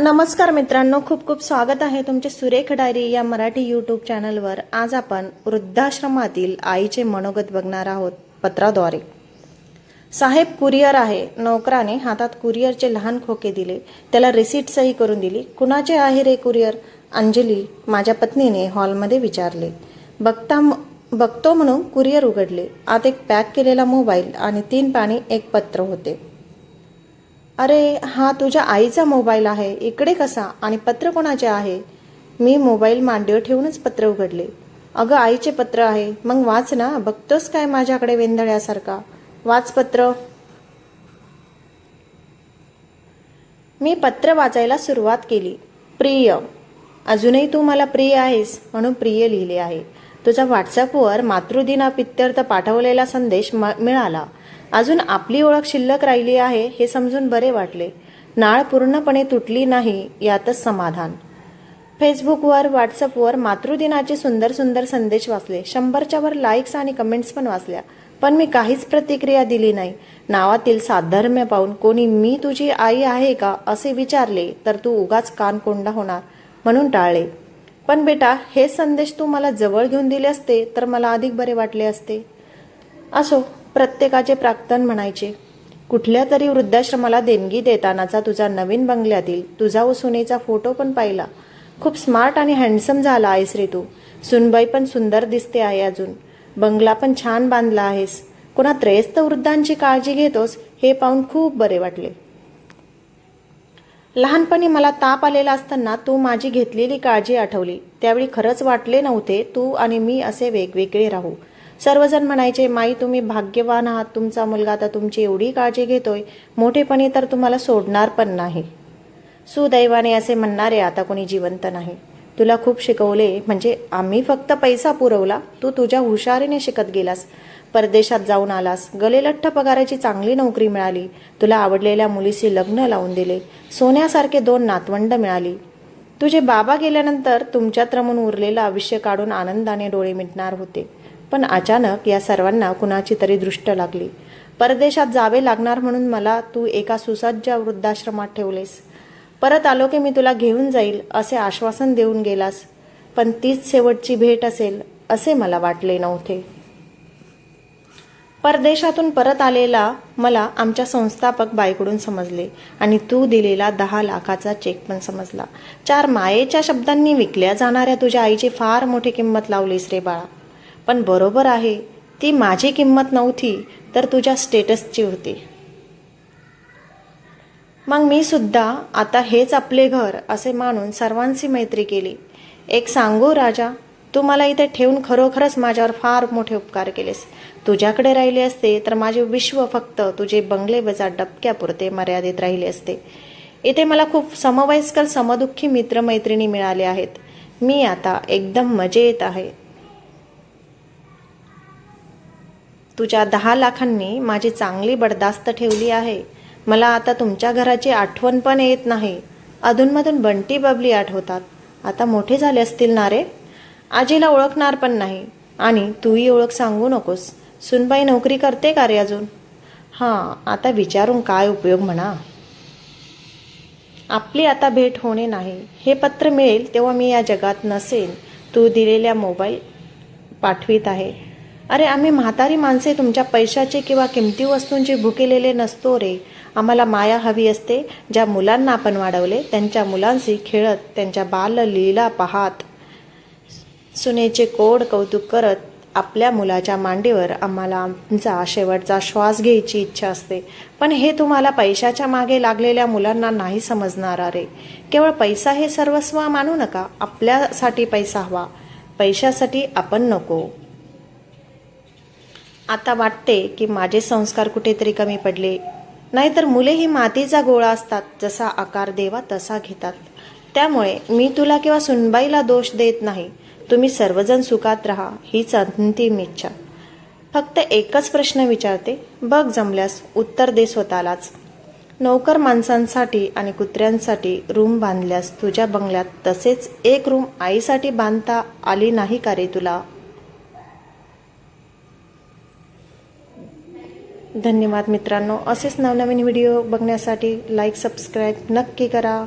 नमस्कार मित्रांनो खूप खूप स्वागत आहे तुमचे सुरेख डायरी या मराठी यूट्यूब चॅनलवर. आज आपण वृद्धाश्रमातील आईचे मनोगत बघणार आहोत पत्राद्वारे. साहेब कुरिअर आहे. नोकराने हातात कुरिअरचे लहान खोके दिले. त्याला रिसीट सही करून दिली. कुणाचे आहे रे कुरिअर? अंजली माझ्या पत्नीने हॉलमध्ये विचारले. बघता बघतो म्हणून कुरिअर उघडले. आत एक पॅक केलेला मोबाईल आणि तीन पाणी एक पत्र होते. अरे हा तुझ्या आईचा मोबाईल आहे. इकडे कसा? आणि पत्र कोणाचे आहे? मी मोबाईल मांडीवर ठेवूनच पत्र उघडले. अगं आईचे पत्र आहे. मग वाच ना. बघतोस काय माझ्याकडे वेंधळ्यासारखा? वाच पत्र. मी पत्र वाचायला सुरुवात केली. प्रिय. अजूनही तू मला प्रिय आहेस म्हणून प्रिय लिहिले आहे. तुझा व्हॉट्सअपवर मातृदिनापित्यर्थ पाठवलेला संदेश म- मिळाला. अजून आपली ओळख शिल्लक राहिली आहे हे समजून बरे वाटले. नाळ पूर्णपणे तुटली नाही यातच समाधान. फेसबुकवर व्हॉट्सअपवर मातृदिनाचे सुंदर सुंदर संदेश वाचले. शंभरच्या वर लाईक्स आणि कमेंट्स पण वाचल्या. पण मी काहीच प्रतिक्रिया दिली नाही. नावातील साधर्म्य पाहून कोणी मी तुझी आई आहे का? असे विचारले तर तू उगाच कानकोंडा होणार. म्हणून टाळले. पण बेटा हे संदेश तू मला जवळ घेऊन दिले असते तर मला अधिक बरे वाटले असते. असो. प्रत्येकाचे प्राक्तन म्हणायचे. कुठल्या तरी वृद्धाश्रमाला देणगी देतानाचा तुझा नवीन बंगल्यातील तुझा व सुनेचा फोटो पण पाहिला. खूप स्मार्ट आणि हँडसम झाला आहेस रे तू. सुनबाई पण सुंदर दिसते आहे अजून. बंगला पण छान बांधला आहेस. कोणा त्रयस्थ वृद्धांची काळजी घेतोस हे पाहून खूप बरे वाटले. लहानपणी मला ताप आलेला असताना तू माझी घेतलेली काळजी आठवली. त्यावेळी खरंच वाटले नव्हते तू आणि मी असे वेगवेगळे राहू. सर्वजण म्हणायचे माई तुम्ही भाग्यवान आहात. तुमचा मुलगा आता तुमची एवढी काळजी घेतोय. मोठेपणी तर तुम्हाला सोडणार पण नाही. सुदैवाने असे म्हणणारे आता कोणी जिवंत नाही. तुला खूप शिकवले. म्हणजे आम्ही फक्त पैसा पुरवला. तू तुझ्या हुशारीने शिकत गेलास. परदेशात जाऊन आलास. गलेलठ्ठ पगाराची चांगली नोकरी मिळाली. तुला आवडलेल्या मुलीशी लग्न लावून दिले. सोन्यासारखे दोन नातवंड मिळाली. तुझे बाबा गेल्यानंतर तुमच्यात रमून उरलेलं आयुष्य काढून आनंदाने डोळे मिटणार होते. पण अचानक या सर्वांना कुणाची तरी दृष्ट लागली. परदेशात जावे लागणार म्हणून मला तू एका सुसज्ज वृद्धाश्रमात ठेवलेस. परत आलो की मी तुला घेऊन जाईल असे आश्वासन देऊन गेलास. पण तीच शेवटची भेट असेल असे मला वाटले नव्हते. परदेशातून परत आलेला मला आमच्या संस्थापक बाईकडून समजले आणि तू दिलेला दहा लाखाचा चेक पण समजला. चार मायेच्या शब्दांनी विकल्या जाणाऱ्या तुझ्या आईची फार मोठी किंमत लावलीस रे बाळा. पण बरोबर आहे ती माझी किंमत नव्हती तर तुझ्या स्टेटसची होती. मग मी सुद्धा आता हेच आपले घर असे मानून सर्वांशी मैत्री केली. एक सांगू राजा तू मला इथे ठेवून खरोखरच माझ्यावर फार मोठे उपकार केलेस. तुझ्याकडे राहिले असते तर माझे विश्व फक्त तुझे बंगले वजा डबक्यापुरते मर्यादित राहिले असते. इथे मला खूप समवयस्कर समदुःखी मित्रमैत्रिणी मिळाले आहेत. मी आता एकदम मजेत आहे. तुझ्या दहा लाखांनी माझी चांगली बडदास्त ठेवली आहे. मला आता तुमच्या घराची आठवण पण येत नाही. अधूनमधून बंटी बबली आठवतात. आता मोठे झाले असतील ना रे? आजीला ओळखणार पण नाही. आणि तूही ओळख सांगू नकोस. सुनबाई नोकरी करते का रे अजून? हां आता विचारून काय उपयोग म्हणा. आपली आता भेट होणे नाही. हे पत्र मिळेल तेव्हा मी या जगात नसेन. तू दिलेल्या मोबाईल पाठवीत आहे. अरे आम्ही म्हातारी माणसे तुमच्या पैशाचे किंवा किमती वस्तूंची भुकेलेले नसतो रे. आम्हाला माया हवी असते ज्या मुलांना आपण वाढवले त्यांच्या मुलांशी खेळत त्यांच्या बाल लीला पाहात. सुनेचे कोड कौतुक करत आपल्या मुलाच्या मांडीवर आम्हाला आमचा शेवटचा श्वास घ्यायची इच्छा असते. पण हे तुम्हाला पैशाच्या मागे लागलेल्या मुलांना नाही समजणार अरे. केवळ पैसा हे सर्वस्व मानू नका आपल्यासाठी पैसा हवा. पैशासाठी आपण नको. आता वाटते की माझे संस्कार कुठेतरी कमी पडले. नाहीतर मुले ही मातीचा गोळा असतात जसा आकार देवा तसा घेतात. त्यामुळे मी तुला किंवा सुनबाईला दोष देत नाही. तुम्ही सर्वजण सुखात राहा हीच अंतिम इच्छा. फक्त एकच प्रश्न विचारते. बघ जमल्यास उत्तर दे स्वतःलाच. नौकर माणसांसाठी आणि कुत्र्यांसाठी रूम बांधल्यास तुझ्या बंगल्यात तसेच एक रूम आईसाठी बांधता आली नाही का रे तुला? धन्यवाद मित्रांनो. असेच नवनवीन व्हिडिओ बघण्यासाठी लाईक सबस्क्राईब नक्की करा.